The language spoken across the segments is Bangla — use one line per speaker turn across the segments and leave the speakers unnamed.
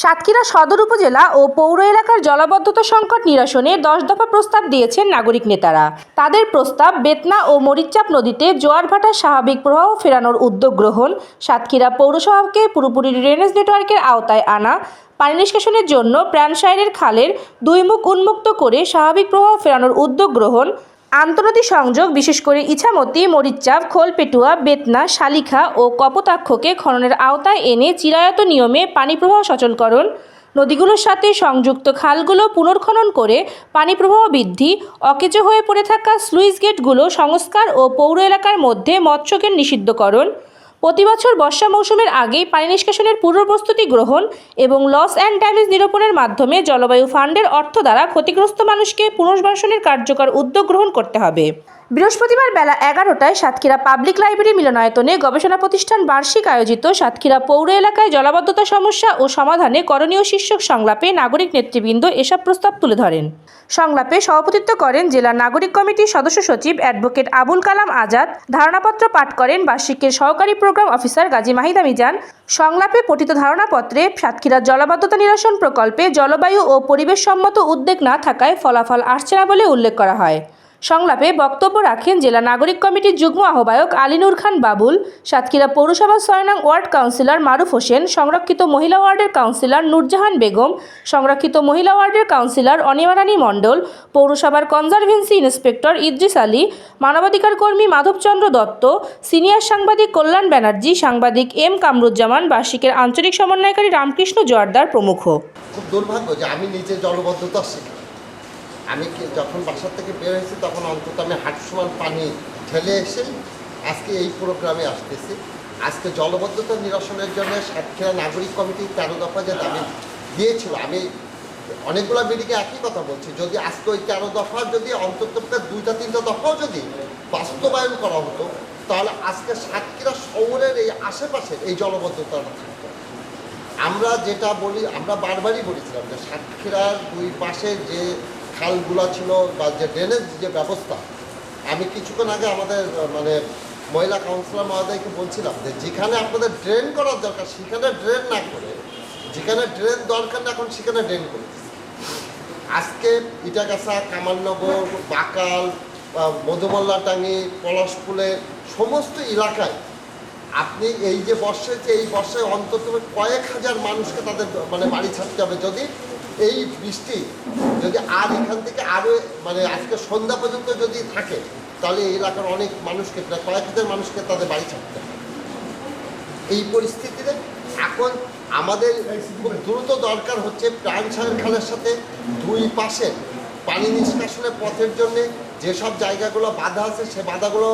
সাতক্ষীরা সদর উপজেলা ও পৌর এলাকার জলাবদ্ধতা সংকট নিরসনে দশ দফা প্রস্তাব দিয়েছেন নাগরিক নেতারা। তাদের প্রস্তাব বেতনা ও মরিচাপ নদীতে জোয়ার ভাটার স্বাভাবিক প্রবাহ ফেরানোর উদ্যোগ গ্রহণ, সাতক্ষীরা পৌরসভাকে পুরোপুরি ড্রেনেজ নেটওয়ার্কের আওতায় আনা, পানি নিষ্কাশনের জন্য প্রাণসায়রের খালের দুই মুখ উন্মুক্ত করে স্বাভাবিক প্রবাহ ফেরানোর উদ্যোগ গ্রহণ আন্তনদী সংযোগ, বিশেষ করে ইছামতি মরিচাপ খোলপেটুয়া, বেতনা, শালিখা ও কপোতাক্ষকে খননের আওতায় এনে চিরায়ত নিয়মে পানিপ্রবাহ সচলকরণ, নদীগুলোর সাথে সংযুক্ত খালগুলো পুনর্খনন করে পানিপ্রবাহ বৃদ্ধি, অকেজো হয়ে পড়ে থাকা স্লুইস গেটগুলো সংস্কার ও পৌর এলাকার মধ্যে মৎস্যকের নিষিদ্ধকরণ প্রতি বছর বর্ষা মৌসুমের আগেই পানি নিষ্কাশনের পূর্ব প্রস্তুতি গ্রহণ এবং লস অ্যান্ড ড্যামেজ নিরূপণের মাধ্যমে জলবায়ু ফান্ডের অর্থ দ্বারা ক্ষতিগ্রস্ত মানুষকে পুনর্বাসনের কার্যকর উদ্যোগ গ্রহণ করতে হবে। বৃহস্পতিবার বেলা এগারোটায় সাতক্ষীরা পাবলিক লাইব্রেরি মিলনায়তনে গবেষণা প্রতিষ্ঠান বার্ষিক আয়োজিত সাতক্ষীরা পৌর এলাকায় জলাবদ্ধতা সমস্যা ও সমাধানে করণীয় শীর্ষক সংলাপে নাগরিক নেতৃবৃন্দ এসব প্রস্তাব তুলে ধরেন। সংলাপে সভাপতিত্ব করেন জেলা নাগরিক কমিটির সদস্য সচিব অ্যাডভোকেট আবুল কালাম আজাদ, ধারণাপত্র পাঠ করেন বার্ষিকের সহকারী প্রোগ্রাম অফিসার গাজী মাহিদা মিজান, সংলাপে পঠিত ধারণাপত্রে সাতক্ষীরার জলাবদ্ধতা নিরসন প্রকল্পে জলবায়ু ও পরিবেশ সম্মত উদ্যোগ না থাকায় ফলাফল আসছে না বলে উল্লেখ করা হয়। সংলাপে বক্তব্য রাখেন জেলা নাগরিক কমিটির যুগ্ম আহ্বায়ক আলিনুর খান বাবুল, সাতক্ষীরা পৌরসভা ছয় নং ওয়ার্ড কাউন্সিলর মারুফ হোসেন, সংরক্ষিত মহিলা ওয়ার্ডের কাউন্সিলর নূরজাহান বেগম, সংরক্ষিত মহিলা ওয়ার্ডের কাউন্সিলর অনিমারানী মণ্ডল, পৌরসভার কনজারভেন্সি ইন্সপেক্টর ইদ্রিস আলী, মানবাধিকার কর্মী মাধবচন্দ্র দত্ত, সিনিয়র সাংবাদিক কল্যাণ ব্যানার্জি সাংবাদিক এম কামরুজ্জামান, বার্ষিকের আঞ্চলিক সমন্বয়কারী রামকৃষ্ণ জোয়ারদার প্রমুখ।
খুব দুর্ভাগ্য যে আমি নিজে জলবদ্ধতা আমি যখন বাসার থেকে বের হয়েছি, তখন অন্তত আমি হাঁট সমান পানি ঠেলে এসে আজকে এই প্রোগ্রামে আসতেছি। আজকে জলবদ্ধতা নিরসনের জন্য সাতক্ষীরা নাগরিক কমিটি তেরো দফা যে দাবি দিয়েছিল, আমি অনেকগুলো মিটিংয়ে একই কথা বলছি। যদি আজকে ওই তেরো দফা যদি অন্তত দুইটা, তিনটা দফাও যদি বাস্তবায়ন করা হতো, তাহলে আজকে সাতক্ষীরা শহরের এই আশেপাশে এই জলবদ্ধতাটা থাকতো। আমরা যেটা বলি, আমরা বারবারই বলেছিলাম যে সাতক্ষীরার দুই পাশে যে খালগুলো ছিল বা যে ড্রেনেজ যে ব্যবস্থা, আমি কিছুক্ষণ আগে আমাদের মানে মহিলা কাউন্সিলর মহোদয়কে বলছিলাম যে যেখানে আপনাদের ড্রেন করার দরকার, সেখানে ড্রেন না করে, যেখানে ড্রেন দরকার না, এখন সেখানে ড্রেন করে। আজকে ইটাগাছা, কামালনগর, বাকাল মধুমল্লাটাঙ্গি পলাশপুলে সমস্ত এলাকায় আপনি এই যে বর্ষে, যে এই বর্ষায় অন্তত কয়েক হাজার মানুষকে তাদের মানে বাড়ি ছাড়তে হবে যদি এই বৃষ্টি যদি আর এখান থেকে আরও মানে আজকে সন্ধ্যা পর্যন্ত যদি থাকে তাহলে এই এলাকার অনেক মানুষকে প্রায় কয়েক হাজার মানুষকে তাদের বাড়ি ছাড়তে এই পরিস্থিতিতে এখন আমাদের খুব দ্রুত দরকার হচ্ছে প্রাণসাগর খালের সাথে দুই পাশে পানি নিষ্কাশনের পথের জন্যে যেসব জায়গাগুলো বাধা আছে সে বাধাগুলো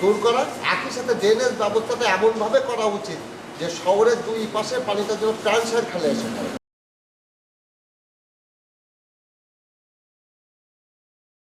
দূর করা একই সাথে ড্রেনেজ ব্যবস্থাটা এমনভাবে করা উচিত যে শহরের দুই পাশে পানিটা যেন প্রাণসাগর খালে এসে